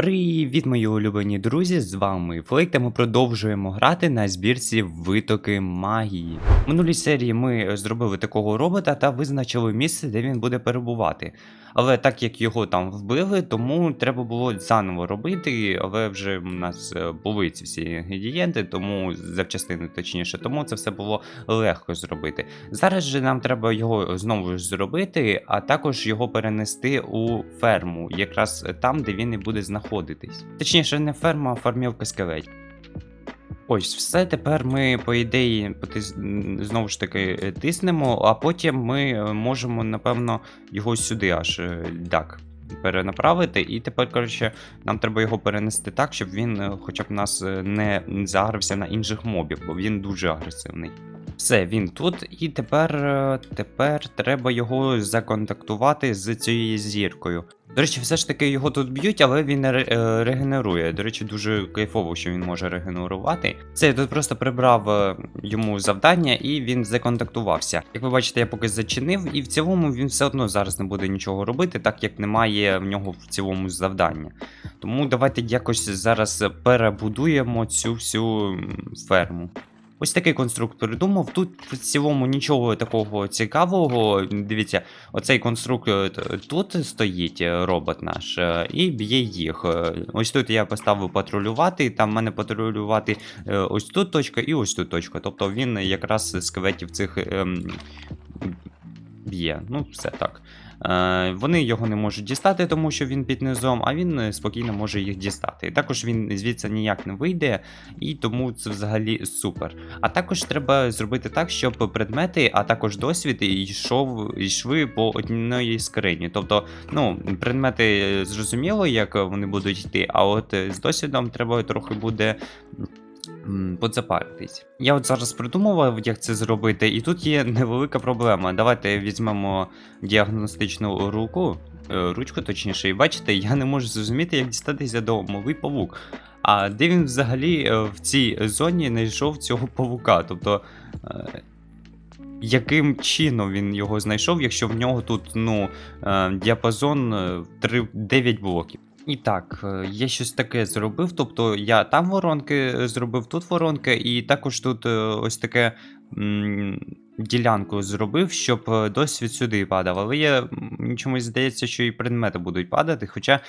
Привіт, мої улюблені друзі! З вами Флейк, та ми продовжуємо грати на збірці витоки магії. В минулій серії ми зробили такого робота та визначили місце, де він буде перебувати. Але так як його там вбили, тому треба було заново робити. Але вже в нас е, були ці всі інгредієнти, тому запчастини точніше, тому це все було легко зробити. Зараз же нам треба його знову ж зробити, а також його перенести у ферму, якраз там, де він і буде знаходитись. Точніше, не ферма, а фармівка скелетів. Ось, все, тепер ми, по ідеї, знову ж таки е, тиснемо, а потім ми е, можемо, напевно, його сюди аж е, так. Перенаправити, і тепер, коротше, нам треба його перенести так, щоб він хоча б нас не загрився на інших мобів, бо він дуже агресивний. Все, він тут, і тепер, тепер треба його законтактувати з цією зіркою. До речі, все ж таки його тут б'ють, але він е, регенерує. До речі, дуже кайфово, що він може регенерувати. Це я тут просто прибрав е, йому завдання, і він законтактувався. Як ви бачите, я поки зачинив, і в цілому він все одно зараз не буде нічого робити, так як немає в нього в цілому завдання. Тому давайте якось зараз перебудуємо цю всю ферму. Ось такий конструкт придумав. Тут в цілому нічого такого цікавого. Дивіться, оцей конструкт е, тут стоїть е, робот наш е, і б'є їх. Ось тут я поставив патрулювати. Там в мене патрулювати ось тут точка і ось тут точка. Тобто він якраз скелетів цих ем, б'є. Ну, все так. Е, вони його не можуть дістати, тому що він під низом, а він е, спокійно може їх дістати. Також він звідси ніяк не вийде, і тому це взагалі супер. А також треба зробити так, щоб предмети, а також досвід йшов, йшли по одній скрині. Тобто, ну, предмети е, зрозуміло, як вони будуть йти, а от з досвідом треба трохи буде. Подзапаритись. Я от зараз придумував, як це зробити, і тут є невелика проблема. Давайте візьмемо діагностичну руку, е, ручку точніше, і бачите, я не можу зрозуміти, як дістатися до мовий павук. А де він взагалі е, в цій зоні знайшов цього павука? Тобто. е, Яким чином він його знайшов, якщо в нього тут ну, діапазон е, 3, 9 блоків? І так, е, я щось таке зробив. Тобто я там воронки е, зробив, тут воронки, і також тут е, ось таке м, ділянку зробив, щоб досвід сюди падав. Але я чомусь здається, що і предмети будуть падати. Хоча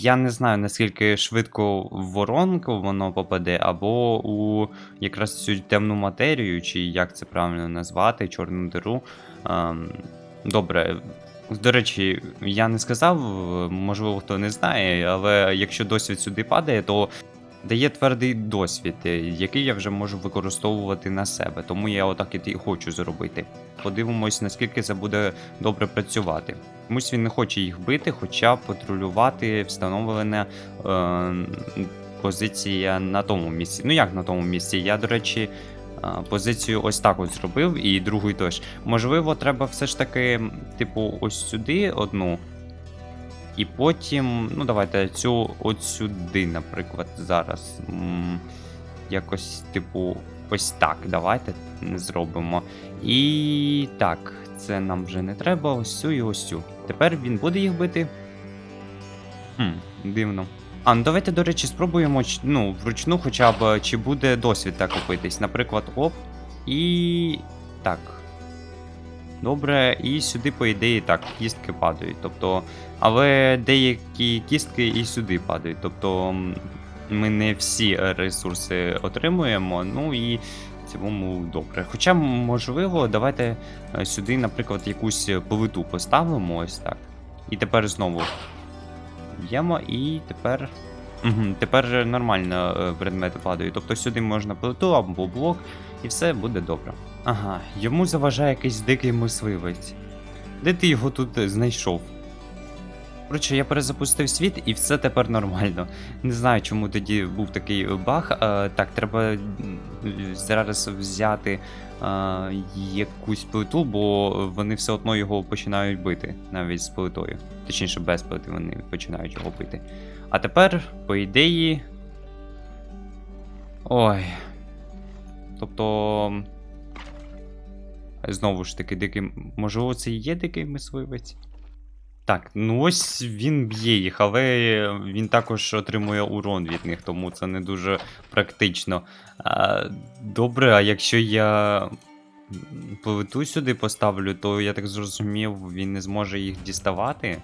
я не знаю, наскільки швидко в воронку воно попаде, або у якраз цю темну матерію, чи як це правильно назвати, чорну диру. Ем, добре. До речі, я не сказав, можливо, хто не знає, але якщо досвід сюди падає, то дає твердий досвід, е, який я вже можу використовувати на себе. Тому я отак і хочу зробити. Подивимось, наскільки це буде добре працювати. Комусь він не хоче їх бити, хоча патрулювати встановлена е, позиція на тому місці. Ну як на тому місці? Я, до речі, позицію ось так ось зробив, і другу теж. Можливо, треба все ж таки, типу, ось сюди одну. І потім, ну давайте цю от сюди, наприклад, зараз. Якось, типу, ось так. Давайте зробимо. І так, це нам вже не треба. Ось цю і ось цю. Тепер він буде їх бити. Хм, дивно. А, ну давайте, до речі, спробуємо ну, вручну хоча б, чи буде досвід так купитись. Наприклад, оп. І. Так. Добре, і сюди, по ідеї, так, кістки падають. Тобто. Але деякі кістки і сюди падають. Тобто ми не всі ресурси отримуємо, ну і в цілому добре. Хоча, можливо, давайте е, сюди, наприклад, якусь плиту поставимо ось так. І тепер знову б'ємо, і тепер. Тепер нормально е, предмети падають. Тобто сюди можна плиту або блок, і все буде добре. Ага, йому заважає якийсь дикий мисливець. Де ти його тут е, знайшов? Коротше, я перезапустив світ і все тепер нормально. Не знаю, чому тоді був такий баг. Е, так, треба зараз взяти е, якусь плиту, бо вони все одно його починають бити, навіть з плитою. Точніше, без плити вони починають його бити. А тепер, по ідеї. Ой. Тобто. Знову ж таки, дикий. Можливо, це і є дикий мисливець? Так, ну ось він б'є їх, але він також отримує урон від них, тому це не дуже практично. А, добре, а якщо я плиту сюди поставлю, то я так зрозумів, він не зможе їх діставати.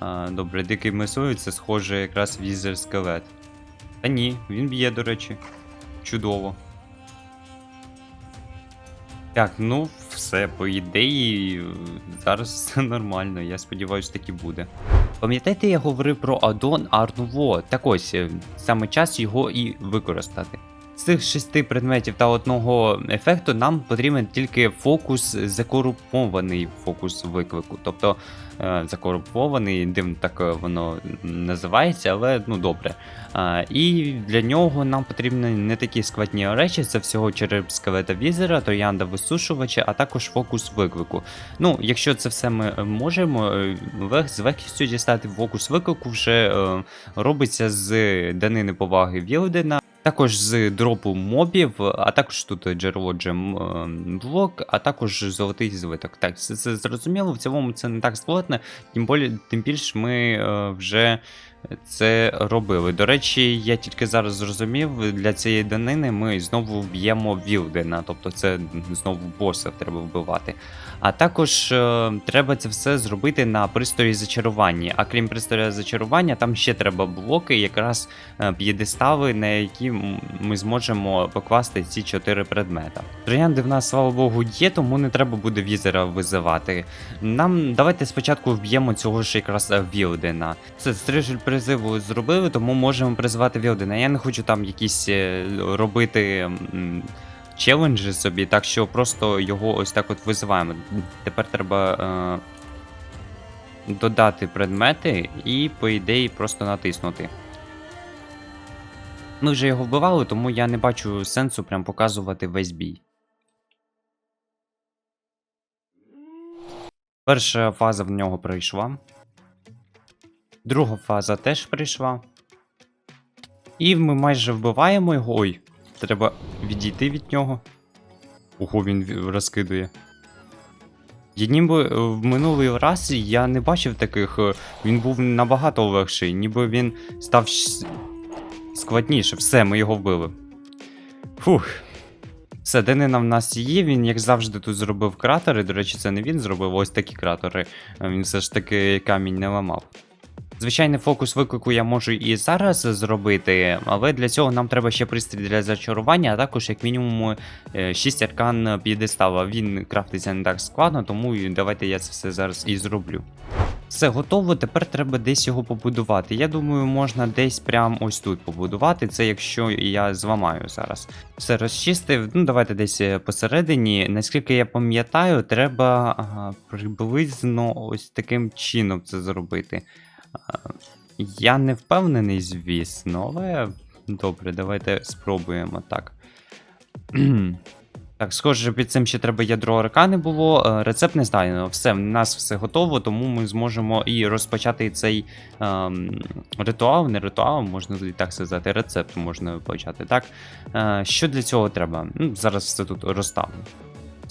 А, добре, дикий мисою це схоже якраз візер скелет. Та ні, він б'є, до речі. Чудово. Так, ну все, по ідеї, зараз все нормально, я сподіваюся, так і буде. Пам'ятаєте, я говорив про аддон Арнуво? Так ось, е, саме час його і використати. З цих шести предметів та одного ефекту нам потрібен тільки фокус закорупований фокус виклику. Тобто е, закорупований, дивно так е, воно називається, але ну добре. І для нього нам потрібні не такі складні речі, це всього череп скелета візера, троянда висушувача, а також фокус виклику. Ну, якщо це все ми е, можемо, з легкістю дістати фокус виклику вже робиться з данини поваги Вілдена. Також з дропу мобів, а також тут джерело джем е, блок, а також золотий звиток. Так, це, це зрозуміло, в цілому це не так складно, тим, більше ми е, вже це робили. До речі, я тільки зараз зрозумів, для цієї данини ми знову вб'ємо Вілдена, тобто це знову боса треба вбивати. А також е, треба це все зробити на пристрої зачарування. А крім пристрою зачарування, там ще треба блоки, якраз е, п'єдестали, на які ми зможемо покласти ці чотири предмета. Троянди в нас, слава Богу, є, тому не треба буде візера визивати. Нам давайте спочатку вб'ємо цього ж якраз е, Вілдена. Це стрижель призиву зробили, тому можемо призвати Вілдена. Я не хочу там якісь е, робити. Челенджі собі, так що просто його ось так от визиваємо. Тепер треба е, додати предмети і, по ідеї, просто натиснути. Ми вже його вбивали, тому я не бачу сенсу прям показувати весь бій. Перша фаза в нього пройшла. Друга фаза теж прийшла. І ми майже вбиваємо його. Ой, треба відійти від нього. Ого, він розкидує. Я ніби е, в минулий раз я не бачив таких. е, Він був набагато легший, ніби він став складніше. Все, ми його вбили. Фух. Все, Денина в нас є, він, як завжди, тут зробив кратери. До речі, це не він зробив, ось такі кратери. Е, Він все ж таки камінь не ламав. Звичайний фокус виклику я можу і зараз зробити, але для цього нам треба ще пристрій для зачарування, а також як мінімум 6 аркан п'єдестала. Він крафтиться не так складно, тому давайте я це все зараз і зроблю. Все готово, тепер треба десь його побудувати. Я думаю, можна десь прямо ось тут побудувати. Це якщо я зламаю зараз. Все розчистив. Ну, давайте десь е, посередині. Наскільки я пам'ятаю, треба ага, приблизно ось таким чином це зробити. Я не впевнений, звісно, але добре, давайте спробуємо так. Так, схоже, під цим ще треба ядро аркани було. е, Рецепт не знайдено. Все, в нас все готово, тому ми зможемо і розпочати цей ем, ритуал, не ритуал, можна і так сказати, рецепт можна почати. Так? Е, що для цього треба? Ну, зараз все тут розставлю.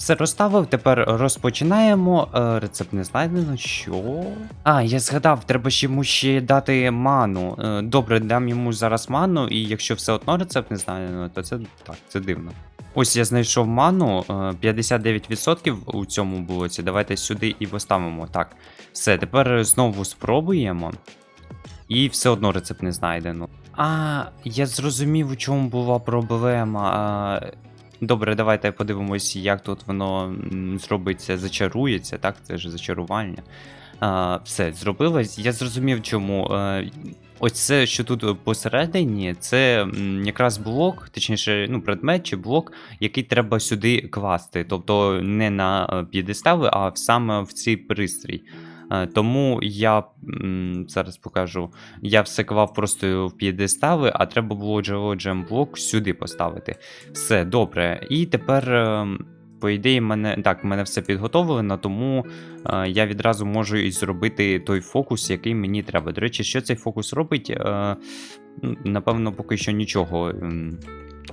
Все розставив, тепер розпочинаємо. Е, рецепт не знайдено. Що? А, я згадав, треба ж йому ще дати ману. Е, добре, дам йому зараз ману, і якщо все одно рецепт не знайдено, то це так, це дивно. Ось я знайшов ману, е, 59% у цьому блоці. Давайте сюди і поставимо. Так, все, тепер знову спробуємо. І все одно рецепт не знайдено. А, я зрозумів, у чому була проблема. А, добре, давайте подивимось, як тут воно зробиться, зачарується, так? Це ж зачарування. А, все, зробилось. Я зрозумів, чому. Е, ось це, що тут посередині, це якраз блок, точніше, ну, предмет чи блок, який треба сюди класти. Тобто не на е, п'єдестали, а саме в цей пристрій. Е, Тому я зараз покажу. Я все клав просто в п'єдестали, а треба було джерело джемблок сюди поставити. Все добре. І тепер, е, по ідеї, мене так, мене все підготовлено, тому е, я відразу можу і зробити той фокус, який мені треба. До речі, що цей фокус робить? Напевно, поки що нічого.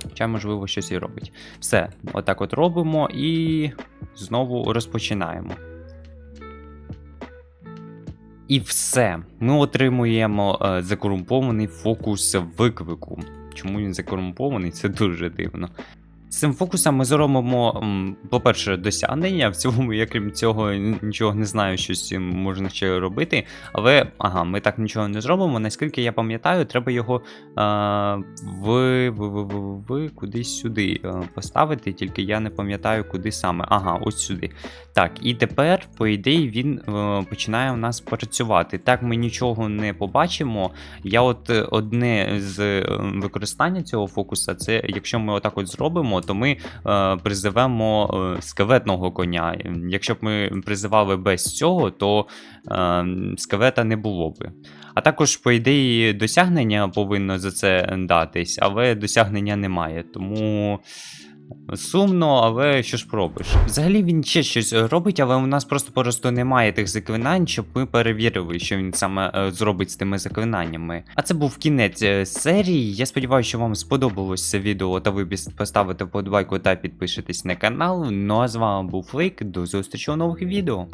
Хоча, можливо, щось і робить. Все, отак от робимо і знову розпочинаємо. І все. Ми отримуємо е, закорумпований фокус виклику. Чому він закорумпований? Це дуже дивно. З цим фокусом ми зробимо, по-перше, досягнення. В цілому, я крім цього, нічого не знаю, що з цим можна ще робити. Але ага, ми так нічого не зробимо. Наскільки я пам'ятаю, треба його а, в, в, в, в, в кудись сюди е, поставити, тільки я не пам'ятаю, куди саме. Ага, ось сюди. Так, і тепер, по ідеї, він е, починає у нас працювати. Так, ми нічого не побачимо. Я от е, одне з е, використання цього фокуса, це якщо ми отак от зробимо, то ми е, призивемо е, скаветного коня. Якщо б ми призивали без цього, то е, скелета не було би. А також, по ідеї, досягнення повинно за це датись, але досягнення немає. Тому. Сумно, але що ж пробиш. Взагалі він ще щось робить, але у нас просто просто немає тих заклинань, щоб ми перевірили, що він саме е, зробить з тими заклинаннями. А це був кінець е, серії. Я сподіваюся, що вам сподобалось це відео, та ви поставите вподобайку та підпишетесь на канал. Ну а з вами був Флейк. До зустрічі у нових відео.